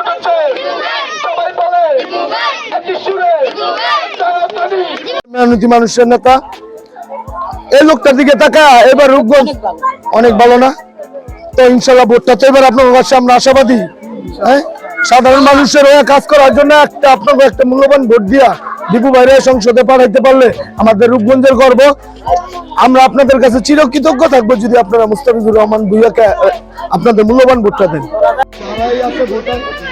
উঠেছে। সবাই বলে একই সুরে মেহনতি মানুষের নেতা। এই লোকটার দিকে তাকা এবার রূপগঞ্জ অনেক ভালো না? তো ইনশাল্লাহ ভোটটা তো এবার আপনার কাছে আমরা আশাবাদী। হ্যাঁ? সাধারণ মানুষের হয়ে কাজ করার জন্য একটা আপনাকে একটা মূল্যবান ভোট দিয়া দীপু বাইরে সংসদে পাঠাইতে পারলে আমাদের রূপগঞ্জের গর্ব। আমরা আপনাদের কাছে চিরকৃতজ্ঞ থাকব যদি আপনারা মুস্তাফিজুর রহমান ভুইয়াকে আপনাদের মূল্যবান ভোটটা দেন।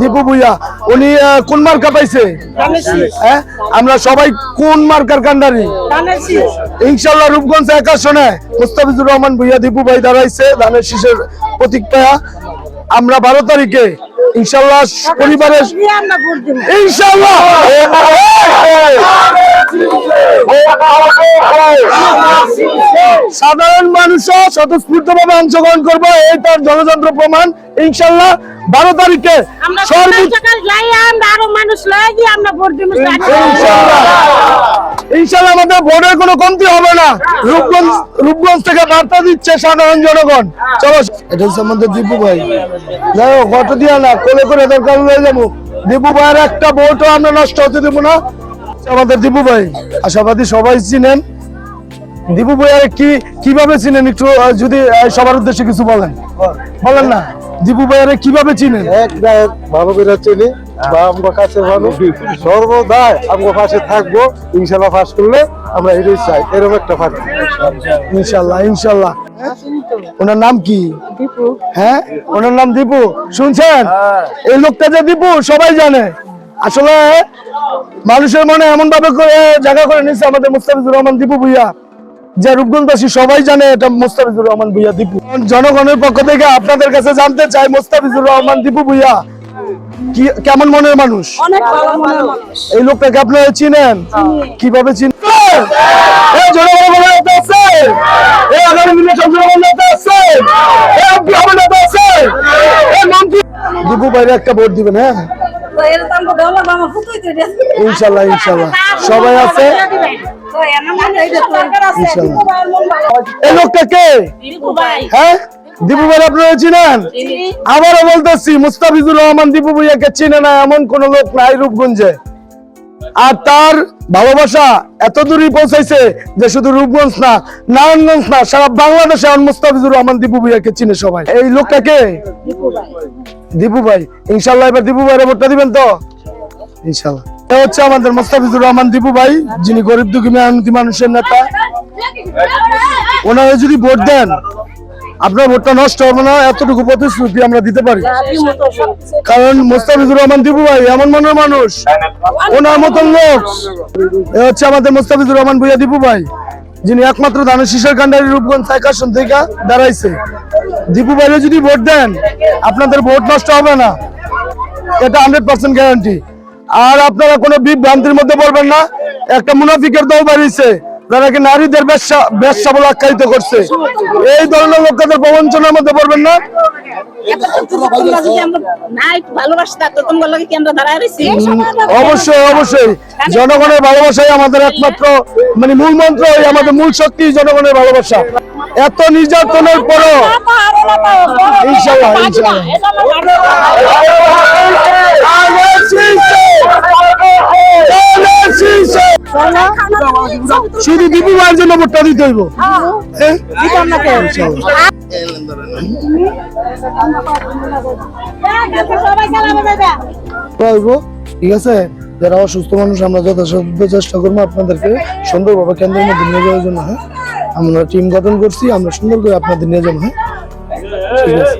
দীপু ভুইয়া উনি কোন মার্কা পাইছে? হ্যাঁ আমরা সবাই কোন মার্কার কান্ডারি? ইনশাল্লাহ রূপগঞ্জ এক আসনে মুস্তাফিজুর রহমান ভুইয়া দীপু ভাই দাঁড়াইছে ধানের শীষের প্রতীক আমরা বারো তারিখে ইনশাল্লাহ পরিবারের ইনশাল্লাহ সাধারণ মানুষও স্বতঃস্ফূর্ত ভাবে অংশগ্রহণ করব এই তার জনযন্ত্র প্রমাণ। ইনশাল্লাহ বারো তারিখে ইনশাল্লাহ। আমাদের ভোটের কোনো কমতি হবে না। রূপগঞ্জ রূপগঞ্জ থেকে বার্তা দিচ্ছে সাধারণ জনগণ। চলো এটা আমাদের দীপু ভাই। যাই হোক দিয়া না কোলে করে দরকার হয়ে যাব। দীপু ভাইয়ের একটা ভোটও আমরা নষ্ট হতে দেবো না। আমাদের দীপু ভাই। আশাবাদী সবাই চিনেন। দীপু ভাইয়ের কি কীভাবে চিনেন? একটু যদি সবার উদ্দেশ্যে কিছু বলেন। বলেন না। দীপু ভাইয়ের কীভাবে চিনেন? এক গায়ক ভালো করে চিনি বা আমার কাছে ভালো। সর্বদাই আমার পাশে থাকব। ইনশাল্লাহ পাস করলে আমরা এটাই চাই। এরকম একটা পার্টি। ইনশাল্লাহ ইনশাল্লাহ। ওনার নাম কি? হ্যাঁ? ওনার নাম দীপু। শুনছেন? এই লোকটা যে দীপু সবাই জানে। আসলে মানুষের মনে এমন ভাবে জায়গা করে নিচ্ছে আমাদের মুস্তাফিজুর রহমান দীপু ভুইয়া যে রূপগঞ্জবাসী সবাই জানে এটা মুস্তাফিজুর রহমান ভুইয়া দীপু। জনগণের পক্ষ থেকে আপনাদের কাছে জানতে চাই মুস্তাফিজুর রহমান দীপু ভুইয়া কি কেমন মনের মানুষ? এই লোকটাকে আপনারা চিনেন? কীভাবে চিনেন দীপু বাইরে একটা ভোট দিবেন হ্যাঁ? ইনশাল্লাহ ইনশাল্লাহ। সবাই আছে? এমন। এই লোকটা কে? হ্যাঁ? দীপু ভাই আপনারা চিনেন? চিনি। আবারও বলতেছি মুস্তাফিজুর রহমান দীপু ভুইয়াকে চিনে না এমন কোন লোক নাই রূপগঞ্জে। আর তার ভালোবাসা এত দূরই পৌঁছাইছে যে শুধু রূপগঞ্জ না নারায়ণগঞ্জ না সারা বাংলাদেশে এখন মুস্তাফিজুর রহমান দীপু ভুইয়াকে চিনে সবাই। এই লোকটাকে দীপু ভাই, ইনশাল্লাহ এবার দীপু ভাইয়ের ভোটটা দিবেন তো? ইনশাল্লাহ। হচ্ছে আমাদের মুস্তাফিজুর রহমান দীপু ভাই, যিনি গরিব দুঃখী, মেহনতি মানুষের নেতা। ওনারা যদি ভোট দেন, আপনার ভোটটা নষ্ট হবে না, এতটুকু প্রতিশ্রুতি আমরা দিতে পারি। কারণ মোস্তাফিজুর রহমান দীপু ভাই এমন মনের মানুষ, ওনার মতন লোক। এ হচ্ছে আমাদের মোস্তাফিজুর রহমান ভুইয়া দীপু ভাই। যিনি একমাত্র ধানের শীষের কান্ডারি রূপগঞ্জ সাইকাশন থেকে দাঁড়াইছে। দীপু ভাইরে যদি ভোট দেন, আপনাদের ভোট নষ্ট হবে না। এটা হান্ড্রেড পার্সেন্ট গ্যারান্টি আর আপনারা কোনো বিভ্রান্তির মধ্যে পড়বেন না। একটা মুনাফিকের দল বাড়িয়েছে। যারা কি নারীদের ব্যবসা ব্যবসা বলে আখ্যায়িত করছে? এই ধরনের লোকদের প্রবঞ্চনার মধ্যে পড়বেন না? অবশ্যই অবশ্যই। জনগণের ভালোবাসাই আমাদের একমাত্র মানে মূল মন্ত্র আমাদের মূল শক্তি জনগণের ভালোবাসা। এত নির্যাতনের পরও ইনশাল্লাহ ইনশাল্লাহ শুধু দীপু ভাইয়ের জন্য ভোটটা দিতে হইব। হ্যাঁ? ইনশাল্লাহ। পাইবো ঠিক আছে? যারা অসুস্থ মানুষ আমরা যথাসাধ্য চেষ্টা করব আপনাদেরকে সুন্দরভাবে কেন্দ্রের মধ্যে নিয়ে যাওয়ার জন্য হ্যাঁ? আমরা টিম গঠন করছি আমরা সুন্দর করে আপনাদের নিয়ে যাব হ্যাঁ? ঠিক আছে?